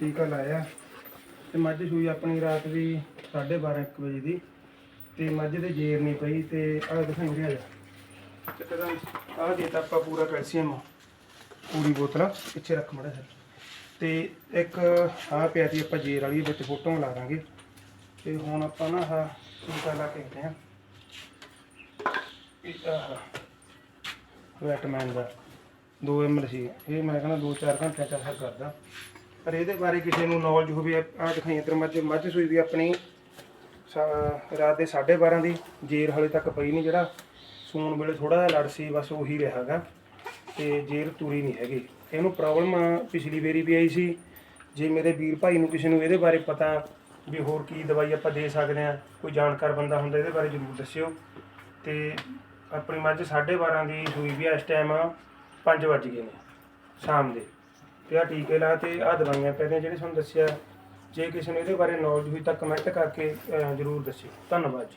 ਟੀਕਾ ਲਾਇਆ। ਤੇ ਮੱਝ ਸੂਈ ਆਪਣੀ ਰਾਤ ਦੀ 12:30 1 ਵਜੇ ਦੀ। ਤੇ ਮੱਝ ਦੇ ਜੇਰ ਨਹੀਂ ਪਈ ਤੇ ਆਹ ਦਿਖਾਈ ਰਿਹਾ। ਜਾ ਤੇ ਕਦਾਂ ਆਹ ਦੇ ਤਾਂ ਆਪਾਂ ਪੂਰਾ ਕੈਲਸ਼ੀਅਮ ਪੂਰੀ ਬੋਤਲ ਪਿੱਛੇ ਰੱਖ ਮੜਾ ਸਰ ਤੇ ਇੱਕ ਆਹ ਪਿਆ ਸੀ ਆਪਾਂ ਜੇਰ ਵਾਲੀ, ਵਿੱਚ ਫੋਟੋਆਂ ਲਾ ਦਾਂਗੇ। ਤੇ ਹੁਣ ਆਪਾਂ ਨਾ ਆਹ ਟੀਕਾ ਲਾ ਕੇ ਆਉਂਦੇ ਆ ਇਹ ਆਹ ਵੈਟਮੈਨ ਦਾ 2 ml ਸੀ। ਇਹ ਮੈਂ ਕਹਿੰਦਾ 2-4 ਘੰਟੇ ਚ ਅਸਰ ਕਰਦਾ। ਪਰ ਇਹਦੇ ਬਾਰੇ ਕਿਸੇ ਨੂੰ ਨੌਲੇਜ ਹੋਵੇ ਆ ਦਿਖਾਈ ਤੇ ਮੱਝ ਮੱਝ ਸੂਈ ਵੀ ਆਪਣੀ, ਸਾ- ਰਾਤ ਦੇ 12:30 ਦੀ ਜੇਰ ਹਲੇ ਤੱਕ ਪਈ ਨਹੀਂ ਜਿਹੜਾ, ਸੂਣ ਵੇਲੇ ਥੋੜਾ ਜਿਹਾ ਲੜ ਸੀ, ਬਸ ਉਹੀ ਰਿਹਾਗਾ ਤੇ ਜੇਰ ਤੁਰੀ ਨਹੀਂ ਹੈਗੀ। ਇਹਨੂੰ ਪ੍ਰੋਬਲਮ ਪਿਛਲੀ ਵਾਰੀ ਵੀ ਆਈ ਸੀ, ਜੇ ਮੇਰੇ ਵੀਰ ਭਾਈ ਨੂੰ ਕਿਸੇ ਨੂੰ ਇਹਦੇ ਬਾਰੇ ਪਤਾ ਵੀ ਹੋਰ ਕੀ ਦਵਾਈ ਆਪਾਂ ਦੇ ਸਕਦੇ ਆ ਕੋਈ ਜਾਣਕਾਰ ਬੰਦਾ ਹੁੰਦਾ, ਇਹਦੇ ਬਾਰੇ ਜ਼ਰੂਰ ਦੱਸਿਓ। ਤੇ ਆਪਣੀ ਮੱਝ 12:30 ਦੀ ਸੂਈ ਵੀ ਇਸ ਟਾਈਮ 5 ਵੱਜ ਗਏ ਨੇ, ਸ਼ਾਮ ਦੇ। ਤੇ ਆ ਟੀਕੇ ਲਾ ਤੇ ਆ ਦਵਾਈਆਂ ਪੈ ਜਿਹੜੇ ਤੁਹਾਨੂੰ ਦੱਸਿਆ। ਜੇ ਕਿਸੇ ਨੂੰ ਇਹਦੇ ਬਾਰੇ ਨੌਲੇਜ ਹੋਈ ਤਾਂ ਕਮੈਂਟ ਕਰਕੇ ਅਹ, ਜ਼ਰੂਰ ਦੱਸਿਓ। ਧੰਨਵਾਦ ਜੀ।